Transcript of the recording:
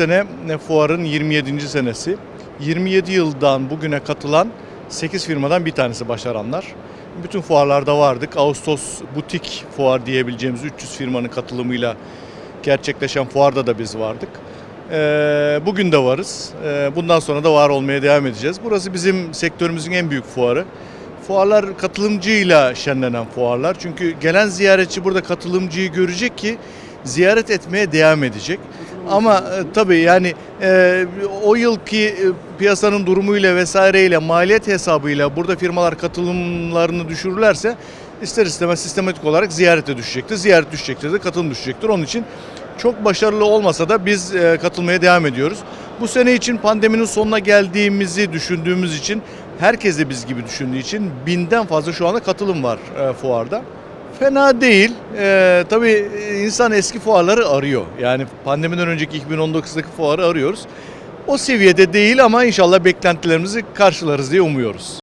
sene e, fuarın 27. senesi. 27 yıldan bugüne katılan 8 firmadan bir tanesi başaranlar. Bütün fuarlarda vardık. Ağustos butik fuar diyebileceğimiz 300 firmanın katılımıyla gerçekleşen fuarda da biz vardık. Ee, Bugün de varız. Ee, Bundan sonra da var olmaya devam edeceğiz. Burası bizim sektörümüzün en büyük fuarı. Fuarlar katılımcıyla şenlenen fuarlar. Çünkü gelen ziyaretçi burada katılımcıyı görecek ki ziyaret etmeye devam edecek. Ama e, tabii yani e, o yılki e, piyasanın durumuyla vesaireyle maliyet hesabıyla burada firmalar katılımlarını düşürürlerse ister istemez sistematik olarak ziyarete düşecektir. Ziyaret düşecektir de katılım düşecektir. Onun için çok başarılı olmasa da biz e, katılmaya devam ediyoruz. Bu sene için pandeminin sonuna geldiğimizi düşündüğümüz için herkes de biz gibi düşündüğü için binden fazla şu anda katılım var e, fuarda. Fena değil. Ee, tabii insan eski fuarları arıyor. Yani pandemiden önceki 2019'daki fuarı arıyoruz. O seviyede değil ama inşallah beklentilerimizi karşılarız diye umuyoruz.